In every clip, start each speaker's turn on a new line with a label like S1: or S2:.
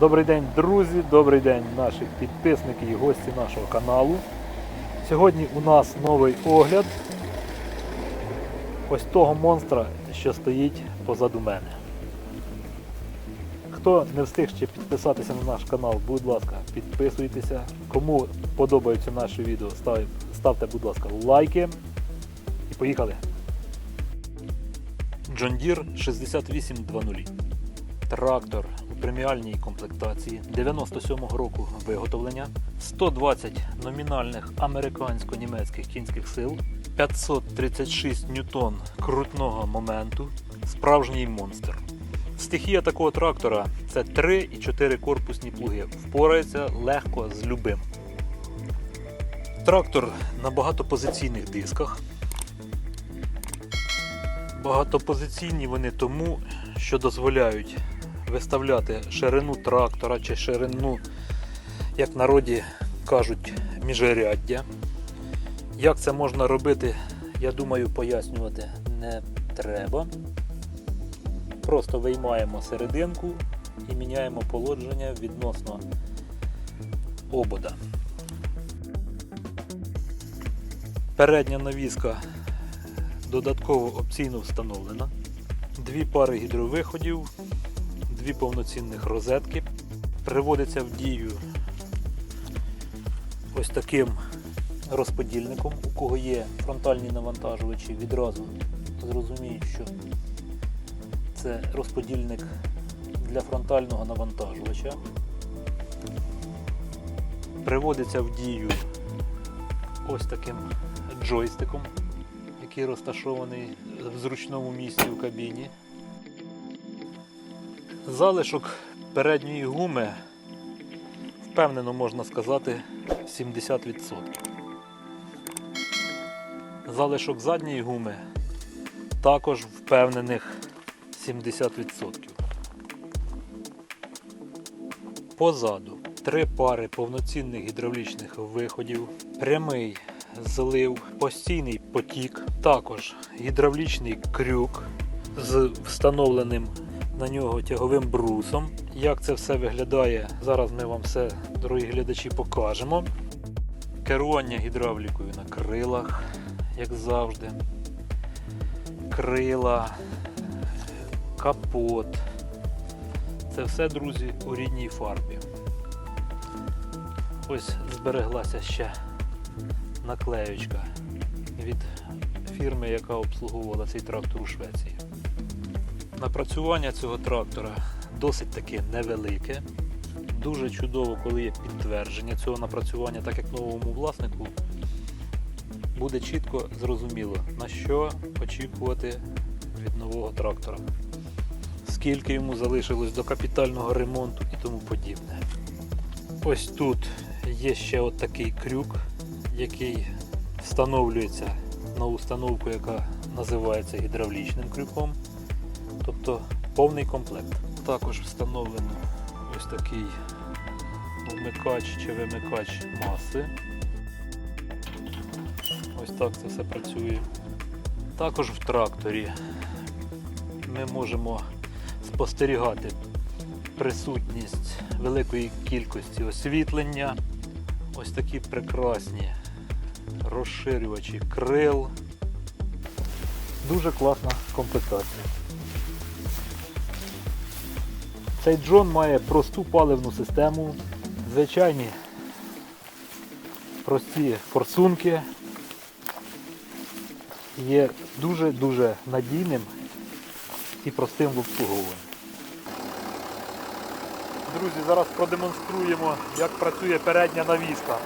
S1: Добрий день, друзі, добрий день наші підписники і гості нашого каналу. Сьогодні у нас новий огляд ось того монстра, що стоїть позаду мене. Хто не встиг ще підписатися на наш канал, будь ласка, підписуйтеся. Кому подобаються наші відео, ставте, будь ласка, лайки. І поїхали. Deere 6820. Трактор преміальній комплектації 97-го року виготовлення, 120 номінальних американсько-німецьких кінських сил, 536 ньютон крутного моменту, справжній монстр. Стихія такого трактора це 3 і 4 корпусні плуги. Впорається легко з любим. Трактор на багатопозиційних дисках. Багатопозиційні вони тому, що дозволяють виставляти ширину трактора чи ширину, як народі кажуть, міжряддя. Як це можна робити, я думаю, пояснювати не треба. Просто виймаємо серединку і міняємо положення відносно обода. Передня навіска додатково опційно встановлена. Дві пари гідровиходів, дві повноцінних розетки. Приводиться в дію ось таким розподільником, у кого є фронтальні навантажувачі, відразу зрозуміють, що це розподільник для фронтального навантажувача. Приводиться в дію ось таким джойстиком, який розташований в зручному місці в кабіні. Залишок передньої гуми впевнено можна сказати 70%. Залишок задньої гуми також впевнених 70%. Позаду три пари повноцінних гідравлічних виходів, прямий злив, постійний потік, також гідравлічний крюк з встановленим на нього тяговим брусом. Як це все виглядає, зараз ми вам все, дорогі глядачі, покажемо. Керування гідравлікою на крилах, як завжди. Крила, капот. Це все, друзі, у рідній фарбі. Ось збереглася ще наклеючка від фірми, яка обслуговувала цей трактор у Швеції. Напрацювання цього трактора досить таки невелике. Дуже чудово, коли є підтвердження цього напрацювання, так як новому власнику буде чітко зрозуміло, на що очікувати від нового трактора, скільки йому залишилось до капітального ремонту і тому подібне. Ось тут є ще от такий крюк, який встановлюється на установку, яка називається гідравлічним крюком. Тобто повний комплект. Також встановлено ось такий вмикач чи вимикач маси. Ось так це все працює. Також в тракторі ми можемо спостерігати присутність великої кількості освітлення. Ось такі прекрасні розширювачі крил. Дуже класна комплектація. Цей Джон має просту паливну систему, звичайні прості форсунки. Є дуже-дуже надійним і простим в обслуговуванні. Друзі, зараз продемонструємо, як працює передня навіска.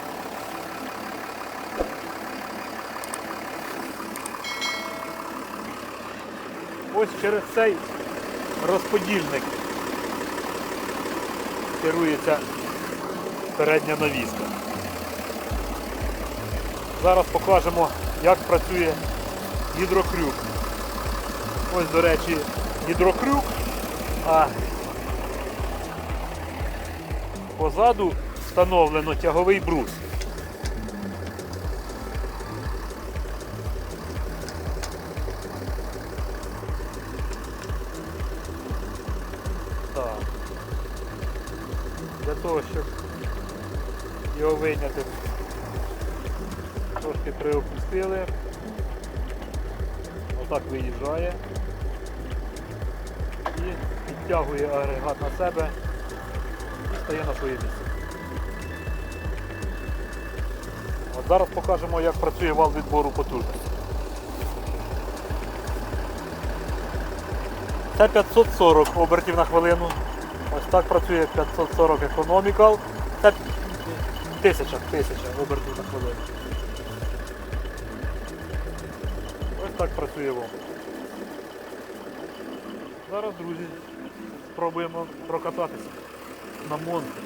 S1: Ось через цей розподільник керується передня навіска. Зараз покажемо, як працює гідрокрюк. Ось, до речі, гідрокрюк, а позаду встановлено тяговий брус. Його вийняти, трошки приопустили. Отак виїжджає і підтягує агрегат на себе і стає на своє місце. От зараз покажемо, як працює вал відбору потужності. Це 540 обертів на хвилину. Ось так працює 540 Economical. Це 1000, 1000 обертів на хвилину. Ось так працює вал. Зараз, друзі, спробуємо прокататися на монстрі.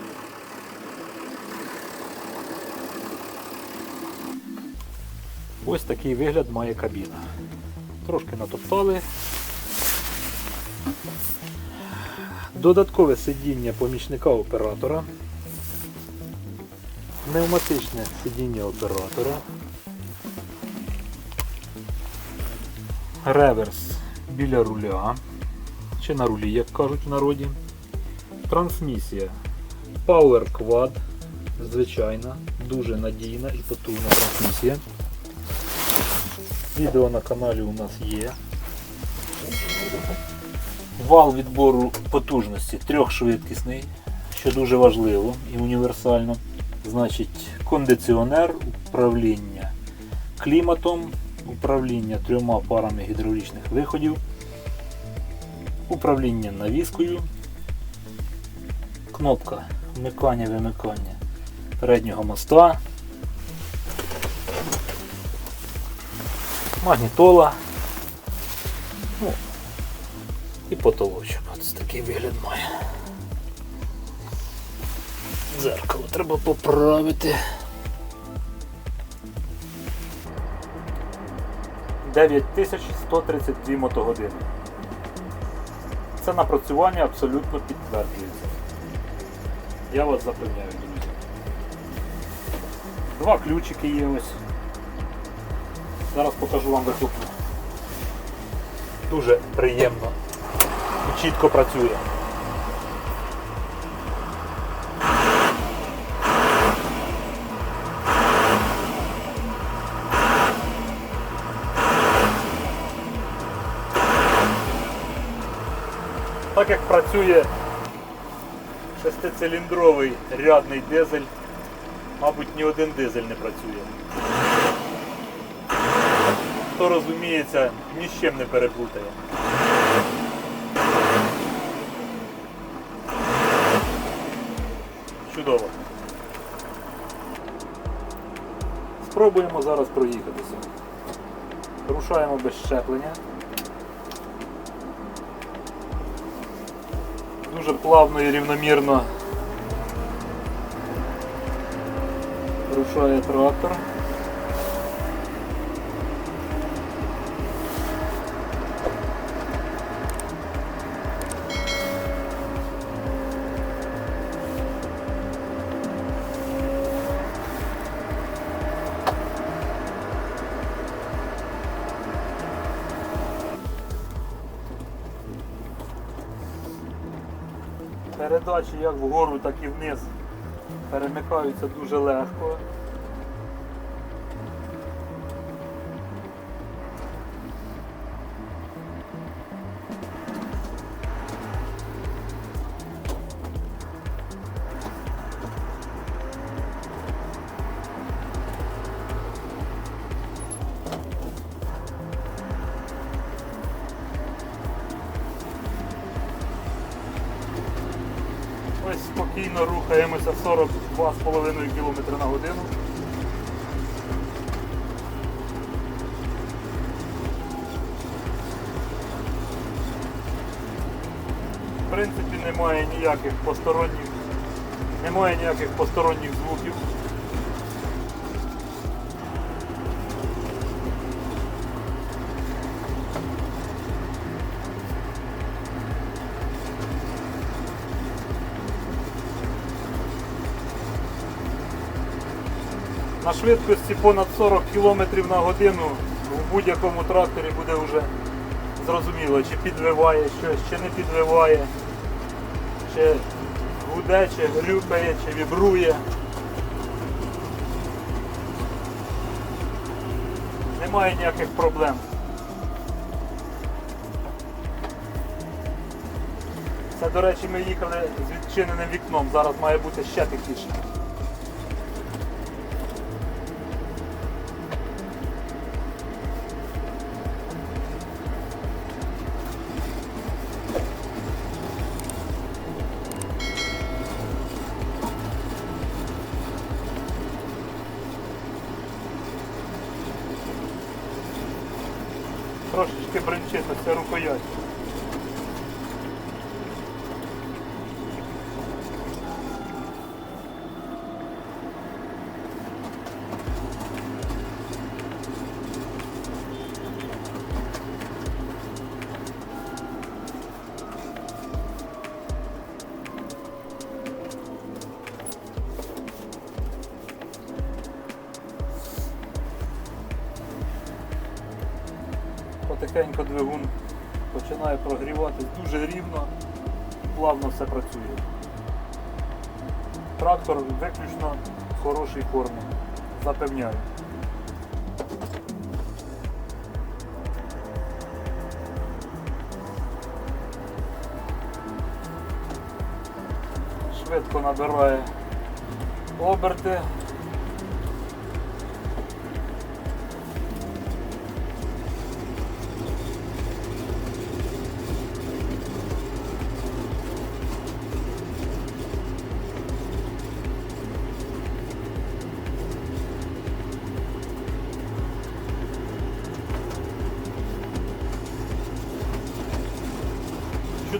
S1: Ось такий вигляд має кабіна. Трошки натоптали. Додаткове сидіння помічника оператора. Пневматичне сидіння оператора. Реверс біля руля. Чи на рулі, як кажуть в народі. Трансмісія. Power Quad. Звичайна, дуже надійна і потужна трансмісія. Відео на каналі у нас є. Вал відбору потужності трьохшвидкісний, що дуже важливо і універсально. Значить, кондиціонер, управління кліматом, управління трьома парами гідравлічних виходів, управління навіскою, кнопка вмикання-вимикання переднього моста, магнітола. Ну, і потолочок. Ось такий вигляд має. Дзеркало треба поправити. 9132 мотогодини. Це напрацювання абсолютно підтверджується. Я вас запевняю. Два ключики є ось. Зараз покажу вам вихлопну. Дуже приємно і чітко працює. Працює шестициліндровий рядний дизель, мабуть, ні один дизель не працює. Хто розуміється, ні з чим не переплутає. Чудово. Спробуємо зараз проїхатися. Рушаємо без щеплення. Дуже плавно і рівномірно рушає трактор. Передачі як вгору, так і вниз перемикаються дуже легко. Спокійно рухаємося 42,5 км на годину. В принципі, немає ніяких посторонніх, немає ніяких посторонніх звуків. На швидкості понад 40 км на годину в будь-якому тракторі буде вже зрозуміло, чи підвиває щось, чи не підвиває, чи гуде, чи глюкає, чи вібрує. Немає ніяких проблем. Це, до речі, ми їхали з відчиненим вікном, зараз має бути ще тихіше. Трошечки бренчить, це рукоять. Потихеньку двигун починає прогріватись дуже рівно, плавно все працює. Трактор виключно в хорошій формі, запевняю. Швидко набирає оберти.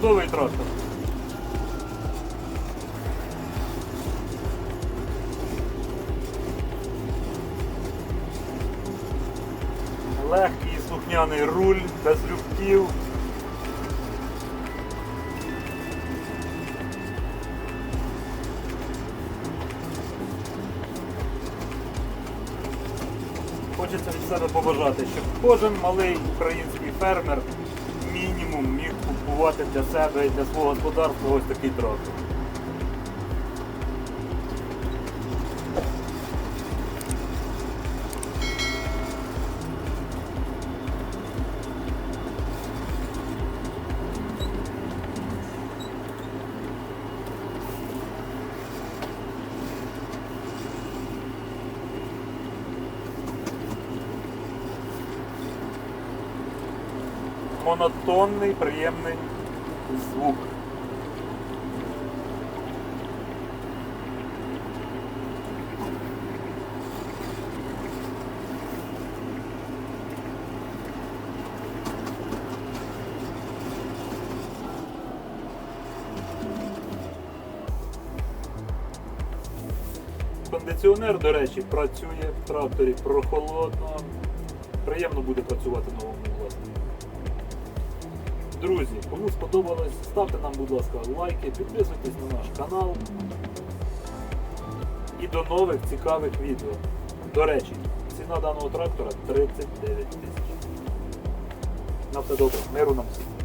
S1: Чудовий трактор. Легкий слухняний руль, без люфтів. Хочеться від себе побажати, щоб кожен малий український фермер купувати для себе і для свого господарства ось такий трактор. Монотонний, приємний звук. Кондиціонер, до речі, працює в тракторі прохолодно. Приємно буде працювати власнику. Друзі, кому сподобалось, ставте нам, будь ласка, лайки, підписуйтесь на наш канал. І до нових цікавих відео. До речі, ціна даного трактора 39 тисяч. На все добре, миру нам всім.